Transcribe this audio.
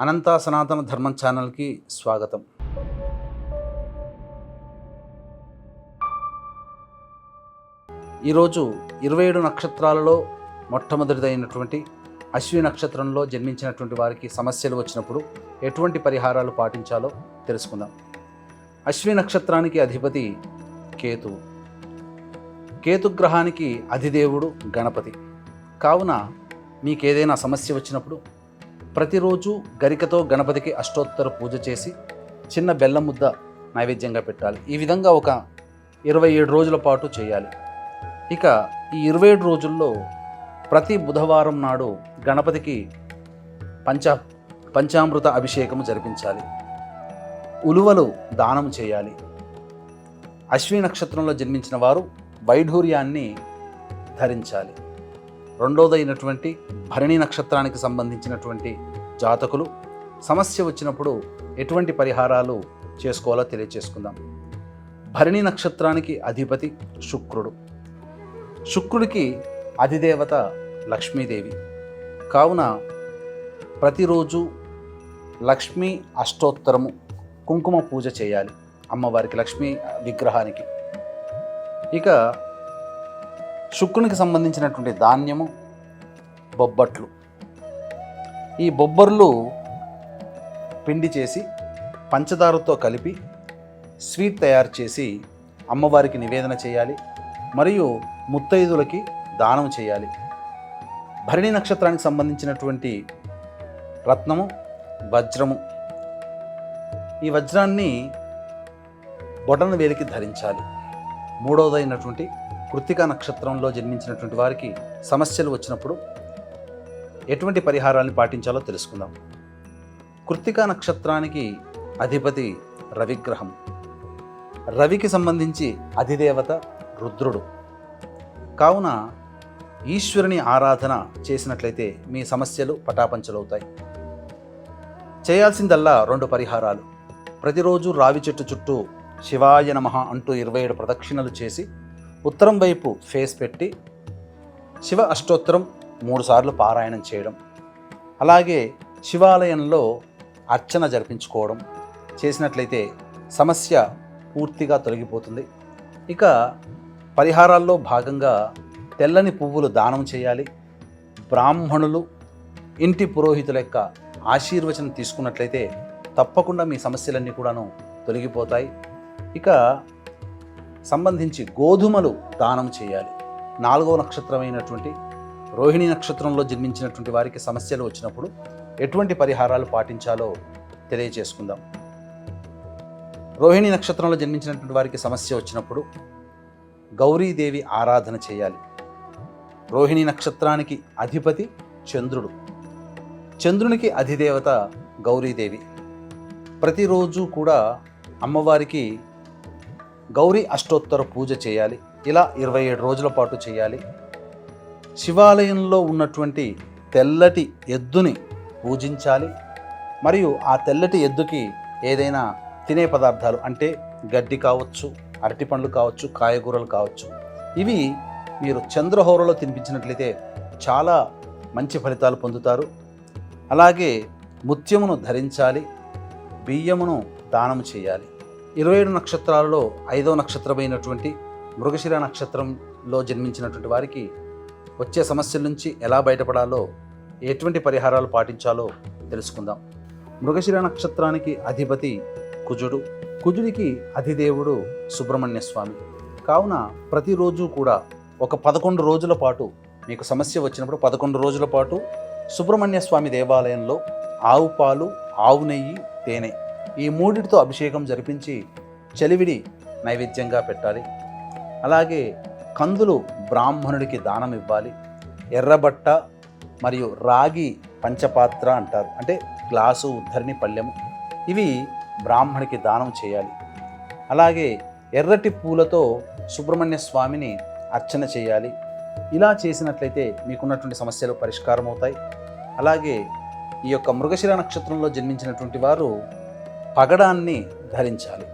అనంత సనాతన ధర్మం ఛానల్కి స్వాగతం. ఈరోజు ఇరవై ఏడు నక్షత్రాలలో మొట్టమొదటిదైనటువంటి అశ్విని నక్షత్రంలో జన్మించినటువంటి వారికి సమస్యలు వచ్చినప్పుడు ఎటువంటి పరిహారాలు పాటించాలో తెలుసుకుందాం. అశ్విని నక్షత్రానికి అధిపతి కేతువు కేతుగ్రహానికి అధిదేవుడు గణపతి. కావున మీకు ఏదైనా సమస్య వచ్చినప్పుడు ప్రతిరోజు గరికతో గణపతికి అష్టోత్తర పూజ చేసి చిన్న బెల్లం ముద్ద నైవేద్యంగా పెట్టాలి. ఈ విధంగా ఒక ఇరవై ఏడు రోజుల పాటు చేయాలి. ఇక ఈ ఇరవై ఏడు రోజుల్లో ప్రతి బుధవారం నాడు గణపతికి పంచ పంచామృత అభిషేకము జరిపించాలి. ఉలువలు దానం చేయాలి. అశ్వి నక్షత్రంలో జన్మించిన వారు వైఢూర్యాన్ని ధరించాలి. రెండోదైనటువంటి భరణి నక్షత్రానికి సంబంధించినటువంటి జాతకులు. సమస్య వచ్చినప్పుడు ఎటువంటి పరిహారాలు చేసుకోవాలో తెలియచేసుకుందాం. భరణి నక్షత్రానికి అధిపతి శుక్రుడు. శుక్రుడికి అధిదేవత లక్ష్మీదేవి. కావున ప్రతిరోజు లక్ష్మీ అష్టోత్తరము కుంకుమ పూజ చేయాలి అమ్మవారికి లక్ష్మీ విగ్రహానికి. ఇక శుక్రునికి సంబంధించినటువంటి ధాన్యము బొబ్బట్లు. ఈ బొబ్బర్లు పిండి చేసి పంచదారతో కలిపి స్వీట్ తయారు చేసి అమ్మవారికి నివేదన చేయాలి. మరియు ముత్తైదులకి దానం చేయాలి. భరణి నక్షత్రానికి సంబంధించినటువంటి రత్నము వజ్రము. ఈ వజ్రాన్ని బొటన వేలికి ధరించాలి. మూడవదైనటువంటి కృత్తికా నక్షత్రంలో జన్మించినటువంటి వారికి సమస్యలు వచ్చినప్పుడు ఎటువంటి పరిహారాన్ని పాటించాలో తెలుసుకుందాం. కృత్తికా నక్షత్రానికి అధిపతి రవిగ్రహం. రవికి సంబంధించి అధిదేవత రుద్రుడు. కావున ఈశ్వరుని ఆరాధన చేసినట్లయితే మీ సమస్యలు పటాపంచలవుతాయి. చేయాల్సిందల్లా రెండు పరిహారాలు. ప్రతిరోజు రావి చెట్టు చుట్టూ శివాయ నమః అంటూ ఇరవై ఏడు ప్రదక్షిణలు చేసి ఉత్తరం వైపు ఫేస్ పెట్టి శివ అష్టోత్తరం మూడుసార్లు పారాయణం చేయడం అలాగే శివాలయంలో అర్చన జరిపించుకోవడం చేసినట్లయితే సమస్య పూర్తిగా తొలగిపోతుంది. ఇక పరిహారాల్లో భాగంగా తెల్లని పువ్వులు దానం చేయాలి. బ్రాహ్మణులు ఇంటి పురోహితుల యొక్క ఆశీర్వచనం తీసుకున్నట్లయితే తప్పకుండా మీ సమస్యలన్నీ కూడాను తొలగిపోతాయి. ఇక సంబంధించి గోధుమలు దానం చేయాలి. నాలుగవ నక్షత్రమైనటువంటి రోహిణి నక్షత్రంలో జన్మించినటువంటి వారికి సమస్యలు వచ్చినప్పుడు ఎటువంటి పరిహారాలు పాటించాలో తెలియజేసుకుందాం. రోహిణి నక్షత్రంలో జన్మించినటువంటి వారికి సమస్య వచ్చినప్పుడు గౌరీదేవి ఆరాధన చేయాలి. రోహిణి నక్షత్రానికి అధిపతి చంద్రుడు. చంద్రునికి అధిదేవత గౌరీదేవి. ప్రతిరోజు కూడా అమ్మవారికి గౌరీ అష్టోత్తర పూజ చేయాలి. ఇలా ఇరవై ఏడు రోజుల పాటు చేయాలి. శివాలయంలో ఉన్నటువంటి తెల్లటి ఎద్దుని పూజించాలి. మరియు ఆ తెల్లటి ఎద్దుకి ఏదైనా తినే పదార్థాలు అంటే గడ్డి కావచ్చు అరటి పండ్లు కావచ్చు కాయగూరలు కావచ్చు. ఇవి మీరు చంద్రహోరలో తినిపించినట్లయితే చాలా మంచి ఫలితాలు పొందుతారు. అలాగే ముత్యమును ధరించాలి. బియ్యమును దానం చేయాలి. ఇరవై ఏడు నక్షత్రాలలో ఐదవ నక్షత్రమైనటువంటి మృగశిర నక్షత్రంలో జన్మించినటువంటి వారికి వచ్చే సమస్యల నుంచి ఎలా బయటపడాలో ఎటువంటి పరిహారాలు పాటించాలో తెలుసుకుందాం. మృగశిర నక్షత్రానికి అధిపతి కుజుడు. కుజుడికి అధిదేవుడు సుబ్రహ్మణ్య స్వామి. కావున ప్రతిరోజు కూడా ఒక పదకొండు రోజుల పాటు మీకు సమస్య వచ్చినప్పుడు పదకొండు రోజుల పాటు సుబ్రహ్మణ్య స్వామి దేవాలయంలో ఆవు పాలు ఆవు నెయ్యి తేనె ఈ మూడిటితో అభిషేకం జరిపించి చలివిడి నైవేద్యంగా పెట్టాలి. అలాగే కందులు బ్రాహ్మణుడికి దానం ఇవ్వాలి. ఎర్రబట్ట మరియు రాగి పంచపాత్ర అంటారు. అంటే గ్లాసు ఉద్ధరిణి పళ్ళెము ఇవి బ్రాహ్మణికి దానం చేయాలి. అలాగే ఎర్రటి పూలతో సుబ్రహ్మణ్య స్వామిని అర్చన చేయాలి. ఇలా చేసినట్లయితే మీకున్నటువంటి సమస్యలు పరిష్కారం అవుతాయి అలాగే ఈ యొక్క మృగశిర నక్షత్రంలో జన్మించినటువంటి వారు పగడాన్ని ధరించాలి.